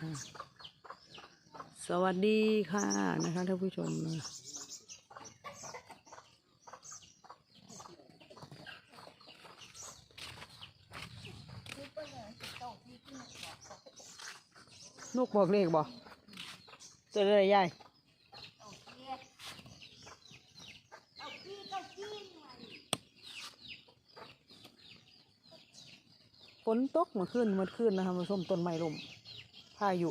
ค่ะสวัสดีค่ะนะคะท่านผู้ชมนะลูกบอกเลขบอกจะได้ยายฝนตกเมื่อคืนเมื่อคืนนะคะมาส้มต้นไม้ลม พายุ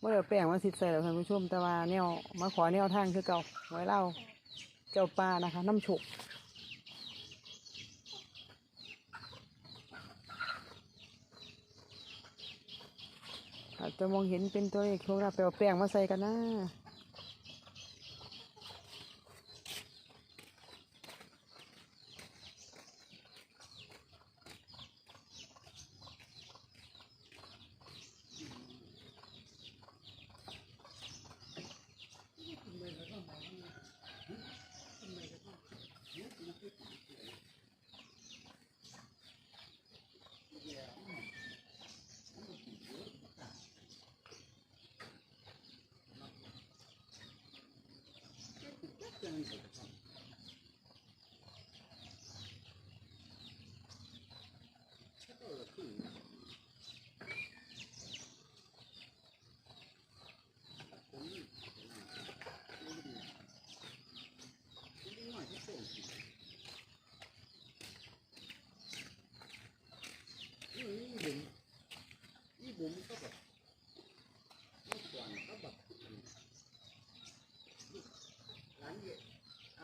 เมื่อแปลงมาสิใส่แล้วท่านผู้ชมแต่ว่าแนวมาขอแนวทางคือเก่าไว้เล่าเจ้าปลานะคะน้ำโฉกอาจจะมองเห็นเป็นตัวเลขโชคลาภไป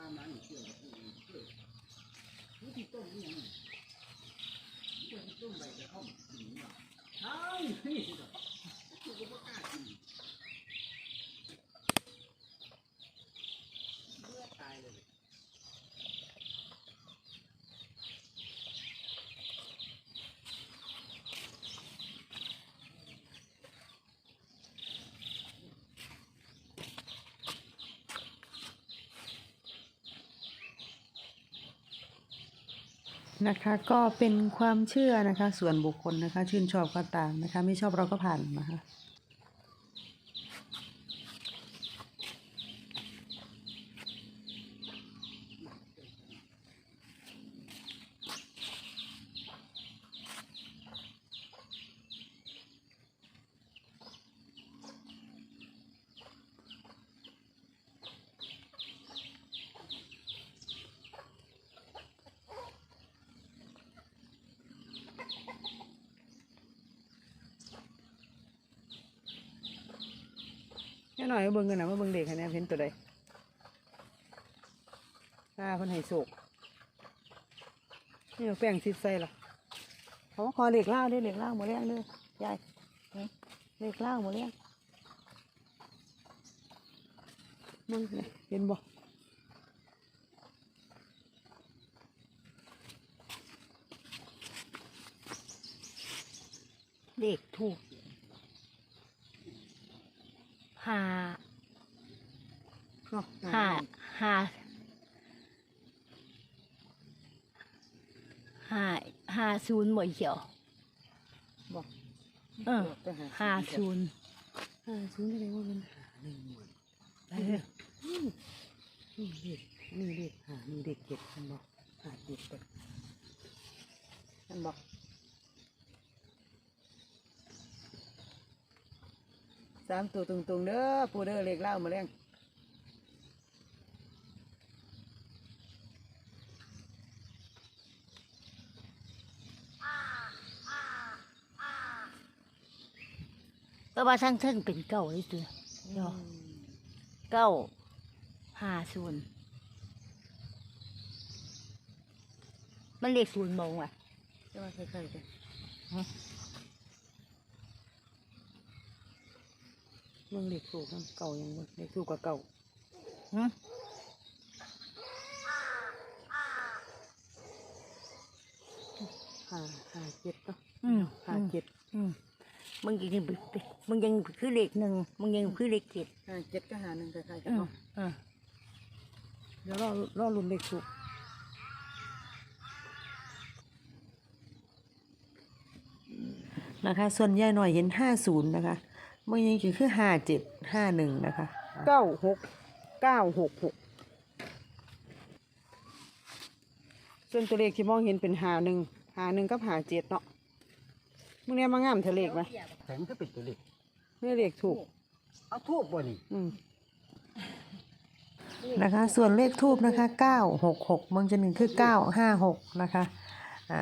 เอาแป้งมาใส่กันนะ นะคะก็เป็นความเชื่อนะคะ ส่วนบุคคลนะคะ ชื่นชอบก็ตามนะคะ ไม่ชอบเราก็ผ่านนะคะ หน่อยมาเบิ่งกันนะว่าเบิ่งเด็กคะแนนเห็นตัวใดตาคนให้โศกนี่แป้งซิดใส่ละเขาขอเหล็กเล่าด้วยเหล็กเล่าหมดแรงเด้อยายเหล็กเล่าหมดแรงมึงเห็นบ่เด็กถูก ห้าเนาะห้าห้าห้าห้าศูนย์หมดเขียวบ่เออไปหาห้าศูนย์ห้าศูนย์อะไรวะมันหาหนึ่งหมื่นเออนี่เด็กนี่เด็กหานี่เด็กเก็บมันบอกหาเด็กเก็บมันบอก สามตัวตรงๆเด้อปูเด้อเล็กเล่ามาแรงก็ว่าทั้งเทิงเป็นเก้าเลยตัวเนาะเก้าห้าศูนย์มันเลขศูนย์มองว่ะจะมาคล้ายๆกัน ฮะ เมืองเล็กสูงกันเก่ายังเบิ่งเล็กสูงกว่าเก่าหึหาหาเจ็ดเนาะอืมหาเจ็ดอืมมึงยังมึงยังคือเลขหนึ่งมึงยังคือเลขเจ็ดหาเจ็ดก็หาหนึ่งคล้ายๆกัเอนอเนาะเออเดี๋ยวรอรอรุ่นเล็กสูงนะคะ ส่วนยายหน่อยเห็นห้าศูนย์นะคะ เมื่อยังคือห้าเจ็ดห้าหนึ่งนะคะเก้าหกเก้าหกหกส่วนตัวเลขที่มองเห็นเป็นหาหนึ่งหาหนึ่งกับหาเจ็ดเนาะมึงเนี่ยมางามเทเลขไหมแข็งก็เป็นตัวเล็กนี่เลขถูก เอาทูบบ่นี่อืมนะคะ ส่วนเลขทูบนะคะเก้าหกหกบางจะหนึ่งคือเก้าห้าหกนะคะอะ